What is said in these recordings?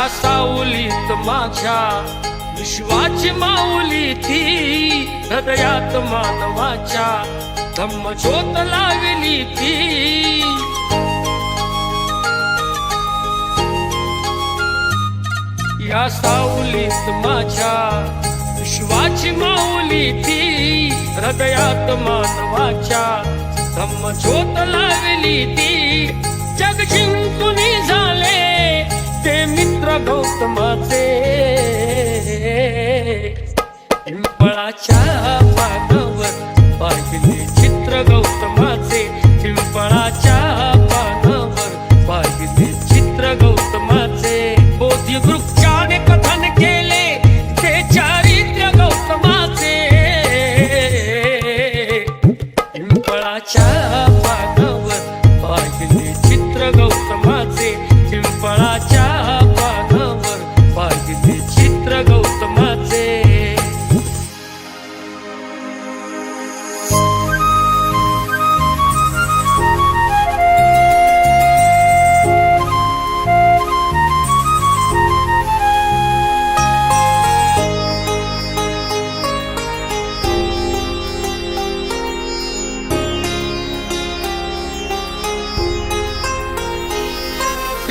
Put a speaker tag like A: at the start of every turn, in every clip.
A: माझ्या सावलीत माझ्या विश्वाची माऊली ती हृदयात मानवाच्या धम्म ज्योत लावली ती. या सावलीत माझ्या विश्वाची माऊली ती हृदयात मानवाच्या धम्म ज्योत लावली ती. जग जिंकून मित्र पिंपळाच्या पानावर पाहिले चित्र गौतमाचे. पिंपळाच्या पानावर पाहिले चित्र गौतमाचे. बोधी वृक्षाने कथन केले ते चारित्र्य गौतमाचे. पिंपळाच्या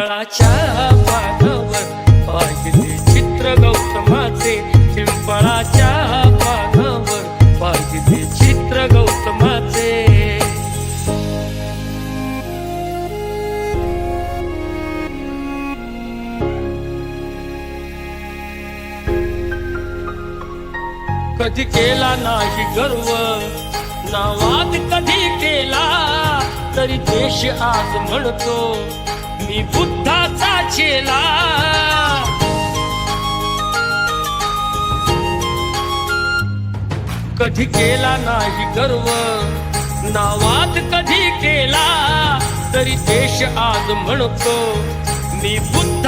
A: पिंपळाच्या पानावर पाहिले चित्र गौतमाचे. पिंपळाच्या पानावर पाहिले चित्र गौतमाचे. कधी केला नाही गर्व नावात कधी केला तरी देश आज म्हणतो मी बुद्धाचा चेला. कधी केला नाही गर्व नावात कधी केला तरी देश आज म्हणतो मी बुद्ध